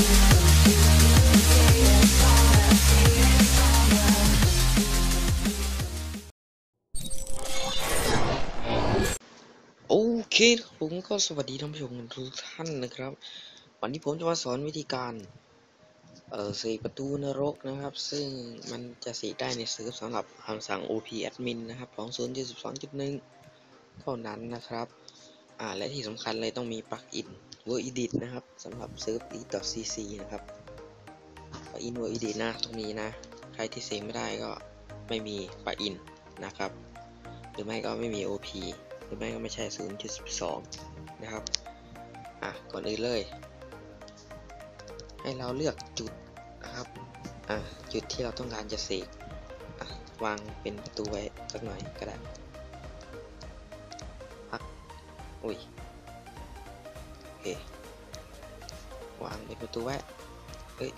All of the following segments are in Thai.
โอเคผมก็สวัสดีท่านผู้ชมทุกท่านนะครับ วันนี้ผมจะมาสอนวิธีการเอ่อสกประตูนรกนะครับ ซึ่งมันจะเสกได้ในเซิร์ฟสำหรับคำสั่ง op admin นะครับ2072.1 เท่านั้นนะครับ อ่าและที่สำคัญเลยต้องมีปลั๊กอิน word edit นะครับสำหรับเซิร์ฟ e.cc นะครับปอิน word edit นะตรงนี้นะ ใครที่เสกไม่ได้ก็ไม่มีปอินนะครับ หรือไม่ก็ไม่มี OP หรือไม่ก็ไม่ใช่ 0.12 นะครับ อะ ก่อนอื่นเลย ให้เราเลือกจุดนะครับ อะ จุดที่เราต้องการจะเสกอะ วางเป็นประตูไว้สักหน่อยก็ได้พักอุ้ย เควางเป็นประตูไว้เฮ้ย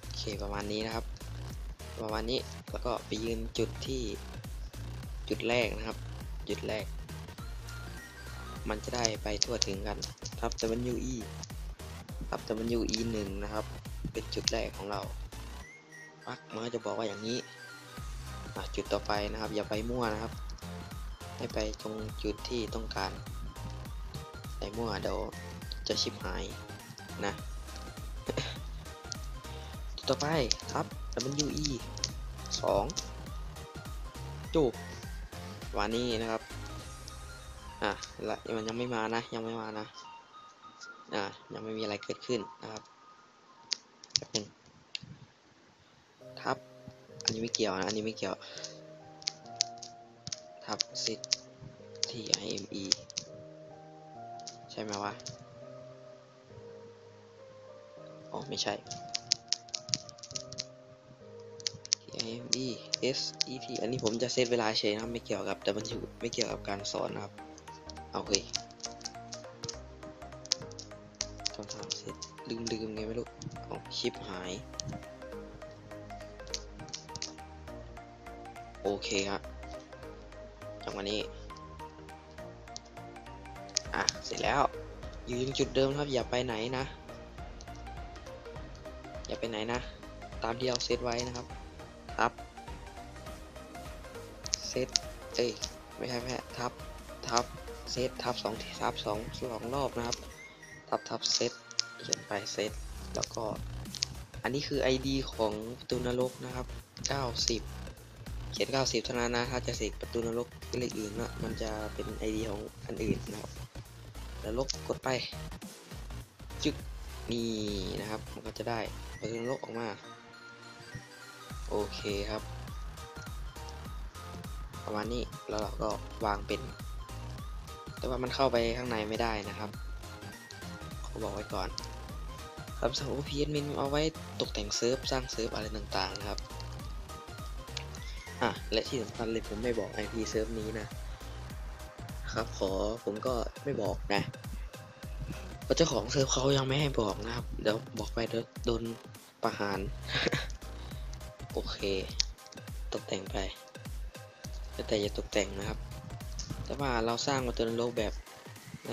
โอเคประมาณนี้นะครับ ประมาณนี้แล้วก็ไปยืนจุดที่จุดแรกนะครับ จุดแรก มันจะได้ไปทั่วถึงกันทับ WE ทับ WE หนึ่งนะครับ เป็นจุดแรกของเราปักมันก็จะบอกว่าอย่างนี้ จุดต่อไปนะครับ อย่าไปมั่วนะครับ ให้ไปตรงจุดที่ต้องการไปมั่วเดี๋ยวจะชิบหายนะจุดต่อไปทับ WE สองจูบวันนี้นะครับอะละมันยังไม่มานะ ยังไม่มานะอะยังไม่มีอะไรเกิดขึ้นนะครับแป๊บนึง อันนี้ไม่เกี่ยวนะ อันนี้ไม่เกี่ยว ทับซิท T I M E ใช่ไหมวะอ๋อไม่ใช่ M E S E T อันนี้ผมจะเซตเวลาเฉยนะไม่เกี่ยวกับแต่มันอยู่ไม่เกี่ยวกับการสอนนะครับเอเฮ้ยต้องทำเสร็จลืมลืมไงไม่รู้เอชิปหาย โอเคครับจังหวะนี้อะเสร็จแล้วอยู่ยังจุดเดิมครับอย่าไปไหนนะ อย่าไปไหนนะ ตามที่เราเซตไว้นะครับทับเซตเอ้ยไม่ใช่ไม่ใช่ทับทับเซตทับสองทีทับสองสองรอบนะครับ ทับทับเซตเขียนไปเซตแล้วก็ อันนี้คือ ID ของตูนรกนะครับ 90 เขียน90 เท่านั้นนะ ถ้าจะเสกประตูนรกเลขอื่นนะมันจะเป็น ID ของอันอื่นนะครับ แล้วลบกดไป จึกนี่นะครับ มันก็จะได้ประตูนรกออกมา โอเคครับ ประมาณนี้ แล้วเราก็วางเป็น แต่ว่ามันเข้าไปข้างในไม่ได้นะครับขาบอกไว้ก่อนครับสำหรับ OPS มินเอาไว้ตกแต่งเซิร์ฟ สร้างเซิร์ฟอะไรต่างๆนะครับ อะและที่สำคัญเลยผมไม่บอก IP เซิร์ฟนี้นะครับขอผมก็ไม่บอกนะเพราะเจ้าของเซิร์ฟเขายังไม่ให้บอกนะครับ เดี๋ยวบอกไปโดนประหาร โอเค ตกแต่งไปแล้วแต่จะตกแต่งนะครับ แต่ว่าเราสร้างมาตัวนรกแบบใน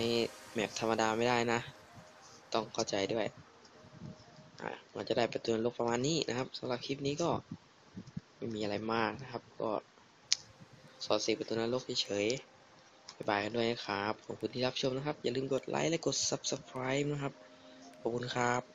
แมปธรรมดาไม่ได้นะ ต้องเข้าใจด้วย อะมันจะได้ประตูนรกประมาณนี้นะครับสำหรับคลิปนี้ก็ ไม่มีอะไรมากนะครับ ก็สอนเสกประตูนรกเฉยๆบ๊ายบายกันด้วยนะครับ ขอบคุณที่รับชมนะครับ อย่าลืมกดไลค์และกด subscribe นะครับ ขอบคุณครับ